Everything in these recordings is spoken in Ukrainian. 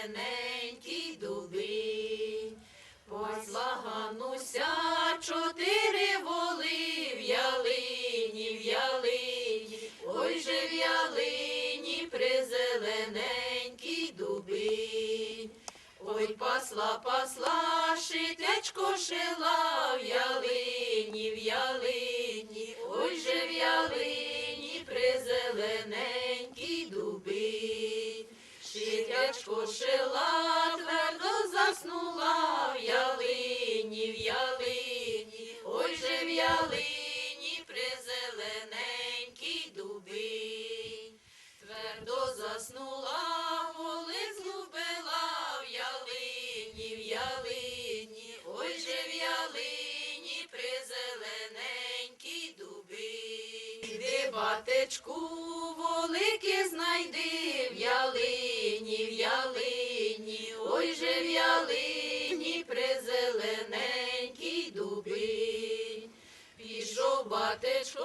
зелененькій дуби, позлагануся чотири воли в ялині, в ялині, ой же в ялині при зелененькій дуби. Ой, пасла, пасла, шитечко, шила в ялині, в ялині, ой же в ялині при зелененькій Шитячко шила, твердо заснула в ялині, в ялині, ой же в ялині призелененькі дуби. Твердо заснула, воли згубила в ялині, в ялині, ой же в ялині призелененькі дуби. Іди, батечку, волики же в ялині призелененькі дуби. Пішов батечко,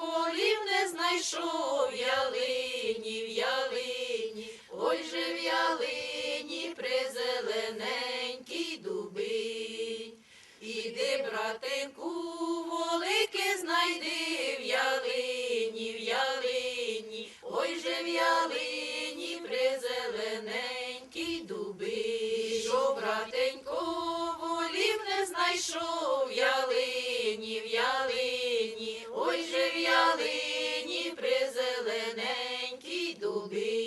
волів не знайшов ялині, в ялині, ой же в ялині призелененькі дуби. Іди, братинку, волики знайди в ялині, в ялині, ой же в ялині знайшов ялині, в ялині, ой же в ялині призелененькі дуби.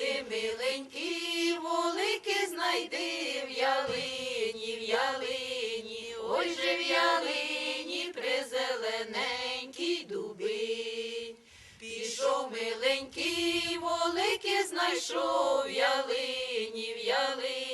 Ти, миленький, волики знайди в ялині, в ялині, ой же в ялині призелененькі дуби. Пішов миленький, волики знайшов в ялині, в ялині,